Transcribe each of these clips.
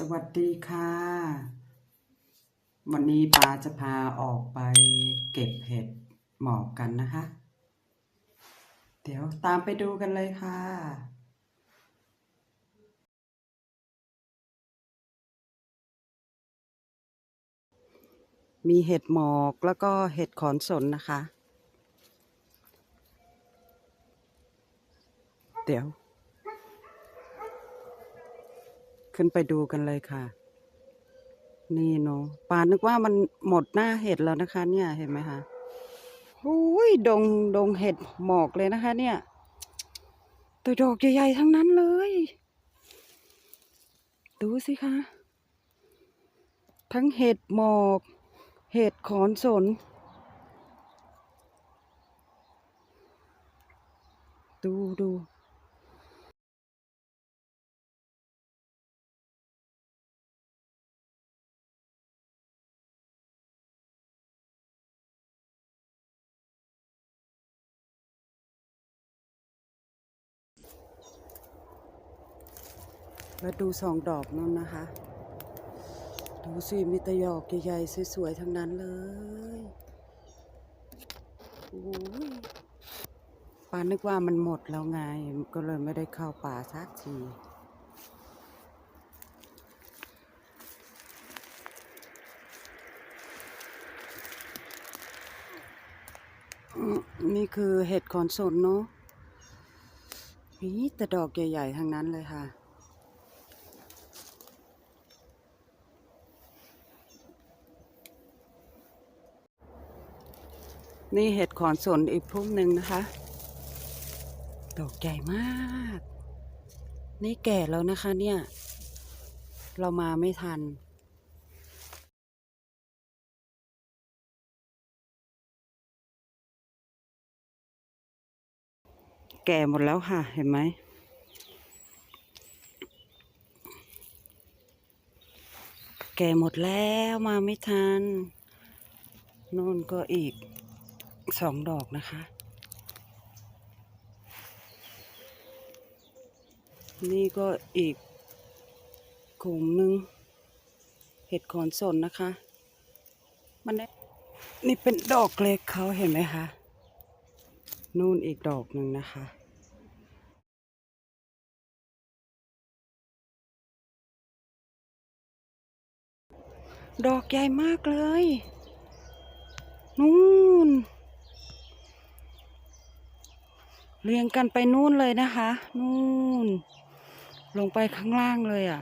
สวัสดีค่ะ วันนี้ปาจะพาออกไปเก็บเห็ดหมอกกันนะคะ เดี๋ยวตามไปดูกันเลยค่ะมีเห็ดหมอกแล้วก็เห็ดขอนสนนะคะ เดี๋ยว ขึ้นไปดูกันเลยค่ะ นี่เนาะปานึกว่ามันหมดหน้าเห็ดแล้วนะคะ เนี่ยเห็นไหมคะหุยดงดงเห็ดหมอกเลยนะคะ เนี่ยตัวดอกใหญ่ๆทั้งนั้นเลย ดูสิคะ ทั้งเห็ดหมอก เห็ดขอนสน ดูดู ดูสองดอกนั่นนะคะ ดูสิมีตะยอกใหญ่ๆสวยๆทั้งนั้นเลยโอ้ยปานึกว่ามันหมดแล้วไง ก็เลยไม่ได้เข้าป่าสักทีนี่คือเห็ดขอนสนเนาะมีแต่ดอกใหญ่ ๆ ทั้งนั้นเลยค่ะ นี่เห็ดขอนสนอีกพุ่มหนึ่งนะคะ ดอกใหญ่มาก นี่แก่แล้วนะคะเนี่ย เรามาไม่ทันแก่หมดแล้วค่ะ เห็นไหม แก่หมดแล้วมาไม่ทันโน่นก็อีก สองดอกนะคะ นี่ก็อีกกลุ่มหนึ่งเห็ดขอนสนนะคะ มันได้นี่เป็นดอกเล็กเขาเห็นไหมคะ นู่นอีกดอกหนึ่งนะคะดอกใหญ่มากเลย นู่น เรียงกันไปนู่นเลยนะคะ นู่น ลงไปข้างล่างเลยอะ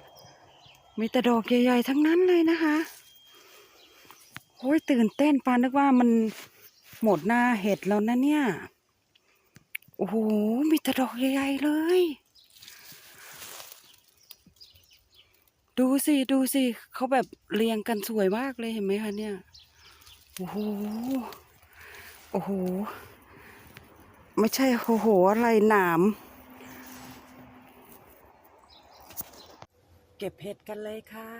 มีแต่ดอกใหญ่ๆทั้งนั้นเลยนะคะโอ้ยตื่นเต้นปานึกว่ามันหมดหน้าเห็ดแล้วนะเนี่ย โอ้โห มีแต่ดอกใหญ่ๆเลย ดูสิดูสิเขาแบบเรียงกันสวยมากเลยเห็นไหมคะเนี่ย โอ้โห โอ้โห ไม่ใช่โอ้โหอะไรหนาม เก็บเห็ดกันเลยค่ะ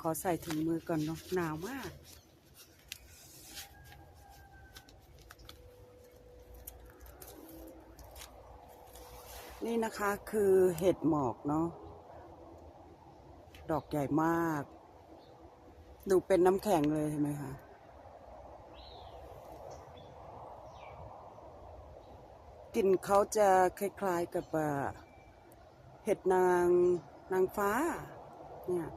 ขอใส่ถุงมือก่อนเนาะหนาวมากนี่นะคะคือเห็ดหมอกเนาะดอกใหญ่มาก ดูเป็นน้ำแข็งเลยเห็นไหมคะ กลิ่นเขาจะคล้ายๆกับเห็ดนางนางฟ้าเนี่ย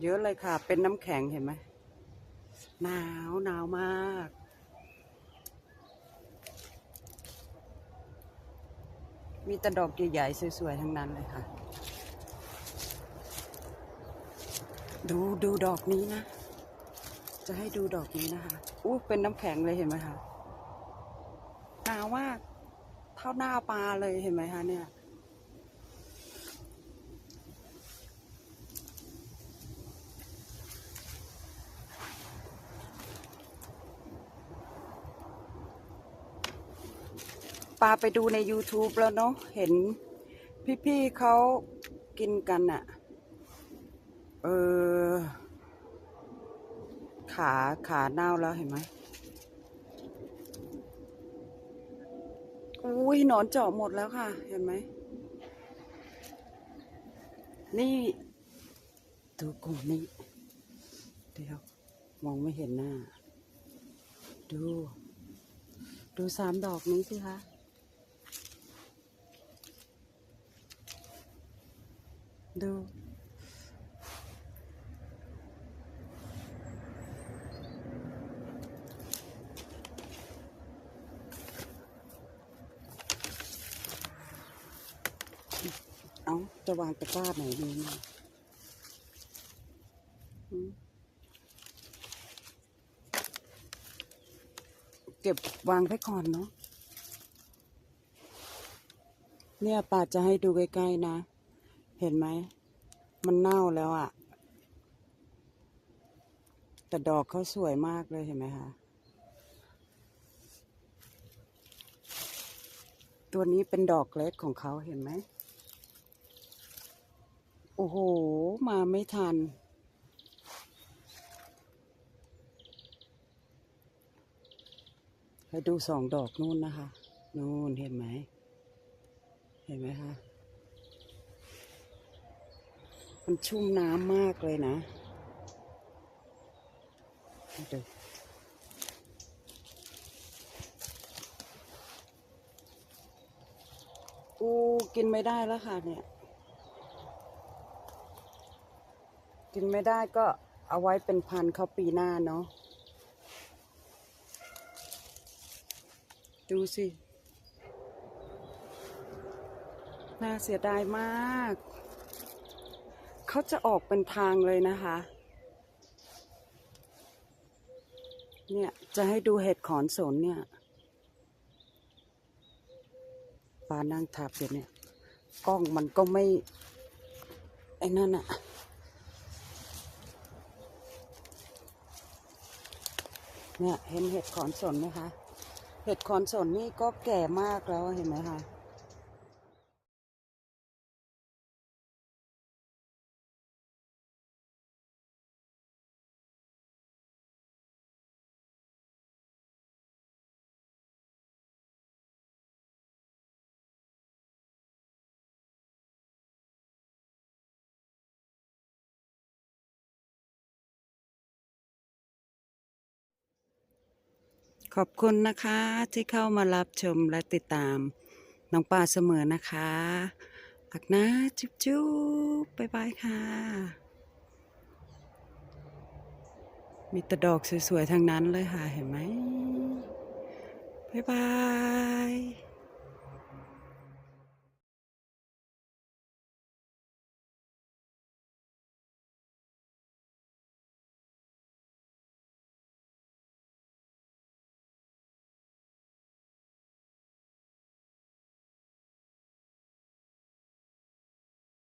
เยอะเลยค่ะ เป็นน้ำแข็งเห็นไหมหนาวหนาวมาก มีแต่ดอกใหญ่ๆสวยๆทั้งนั้นเลยค่ะ ดูดูดอกนี้นะ จะให้ดูดอกนี้นะคะอู้เป็นน้ำแข็งเลยเห็นไหมคะหนาวมากเท่าหน้าปลาเลยเห็นไหมคะเนี่ยปลาไปดูใน YouTube แล้วเนาะเห็นพี่ๆเขากินกันอะเออ ขาขาเน่าแล้วเห็นไหมอุ้ยนอนเจาะหมดแล้วค่ะ เห็นไหม นี่ตัวกูนี่เดี๋ยวมองไม่เห็นหน้า ดู ดูสามดอกนี้สิคะดู จะวางตะกร้าไหนดีเนี่ยหืมเก็บวางไว้ก่อนเนาะ เนี่ยป้าจะให้ดูใกล้ๆนะ เห็นไหม มันเน่าแล้วอะ่ะ แต่ดอกเขาสวยมากเลยเห็นไหมคะตัวนี้เป็นดอกเล็กของเขาเห็นไหม โอ้โห มาไม่ทันให้ดูสองดอกนู่นนะคะ นู่นเห็นไหม เห็นไหมคะ มันชุ่มน้ำมากเลยนะดูอูกินไม่ได้แล้วค่ะเนี่ย กินไม่ได้ก็เอาไว้เป็นพันเขาปีหน้าเนาะดูสิ น่าเสียดายมาก เขาจะออกเป็นทางเลยนะคะ เนี่ย จะให้ดูเห็ดขอนสนเนี่ยปานั่งทับอยู่เนี่ย กล้องมันก็ไม่ ไอ้นั่นอะ เนี่ยเห็นเห็ดขอนสนไหมคะ เห็ดขอนสนนี่ก็แก่มากแล้วเห็นไหมคะ ขอบคุณนะคะที่เข้ามารับชมและติดตาม น้องป่าเสมอนะคะอักนะจุ๊บจุ๊บบ๊ายบายค่ะ มีแต่ดอกสวยๆทางนั้นเลยค่ะ เห็นไหมบ๊ายบาย